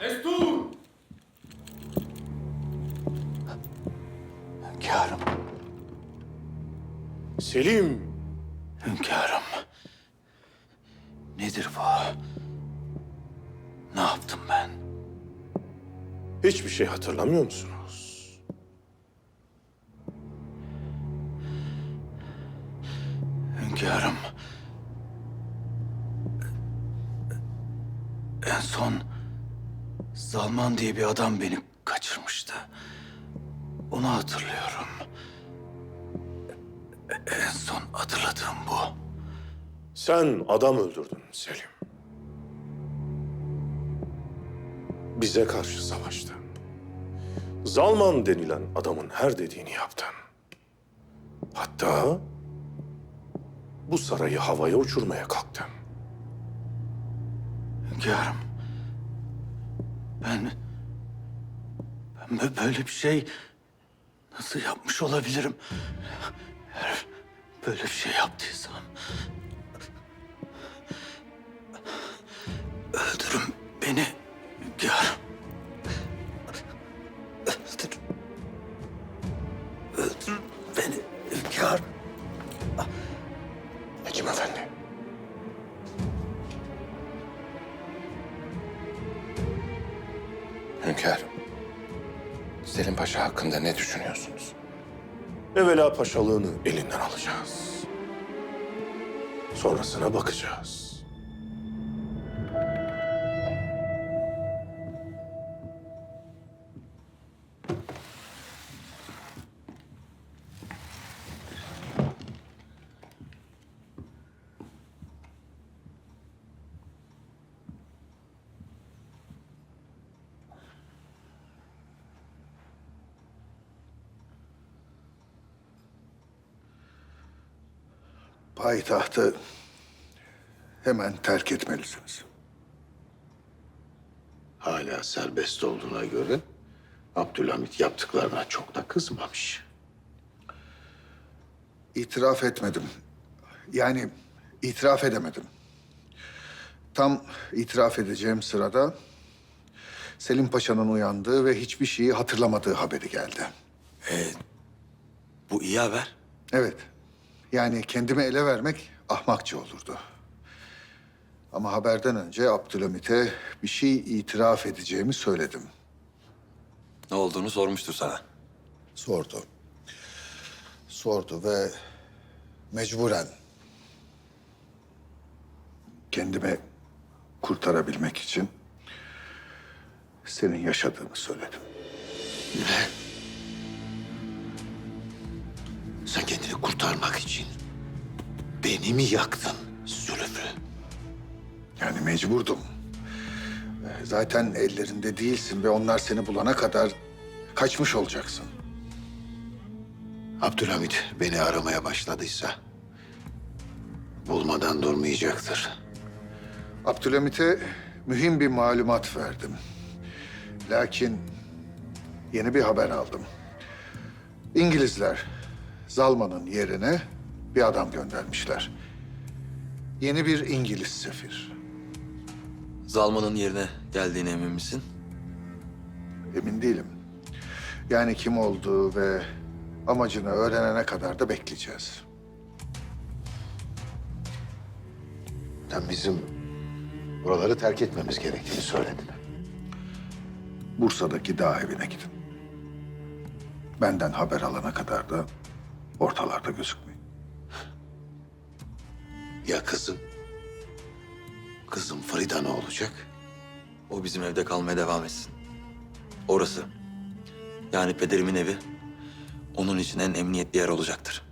Destur! Hünkârım, Selim, hünkârım. Nedir bu? Ne yaptım ben? hiçbir şey hatırlamıyor musunuz? Hünkârım. En son Zalman diye bir adam beni kaçırmıştı. Onu hatırlıyorum. En son hatırladığım bu. Sen adam öldürdün Selim. Bize karşı savaştın. Zalman denilen adamın her dediğini yaptın. Hatta bu sarayı havaya uçurmaya kalktın. Hünkârım. Ben... Ben bö- böyle bir şey nasıl yapmış olabilirim? Eğer böyle bir şey yaptıysam... Hünkârım, Selim Paşa hakkında ne düşünüyorsunuz? Evvela paşalığını elinden alacağız. Sonrasına bakacağız. Payitahtı hemen terk etmelisiniz. Hala serbest olduğuna göre Abdülhamit yaptıklarına çok da kızmamış. İtiraf etmedim. Yani itiraf edemedim. Tam itiraf edeceğim sırada Selim Paşa'nın uyandığı ve hiçbir şeyi hatırlamadığı haberi geldi. Bu iyi haber. Evet. Yani kendimi ele vermek ahmakça olurdu. Ama haberden önce Abdülhamit'e bir şey itiraf edeceğimi söyledim. Ne olduğunu sormuştur sana. Sordu. Sordu ve mecburen kendimi kurtarabilmek için senin yaşadığını söyledim. Ne? Sen kendini kurtarmak için beni mi yaktın Zülfü? Yani mecburdum. Ee, Zaten ellerinde değilsin ve onlar seni bulana kadar kaçmış olacaksın. Abdülhamit beni aramaya başladıysa bulmadan durmayacaktır. Abdülhamit'e mühim bir malumat verdim. Lakin yeni bir haber aldım. İngilizler Zalman'ın yerine bir adam göndermişler. Yeni bir İngiliz sefir. Zalman'ın yerine geldiğine emin misin? Emin değilim. Yani kim olduğu ve amacını öğrenene kadar da bekleyeceğiz. Sen bizim buraları terk etmemiz gerektiğini söyledin. Bursa'daki dağ evine gidin. Benden haber alana kadar da ortalarda gözükmeyin. Ya kızım? Kızım Frida ne olacak? O bizim evde kalmaya devam etsin. Orası. Yani pederimin evi onun için en emniyetli yer olacaktır.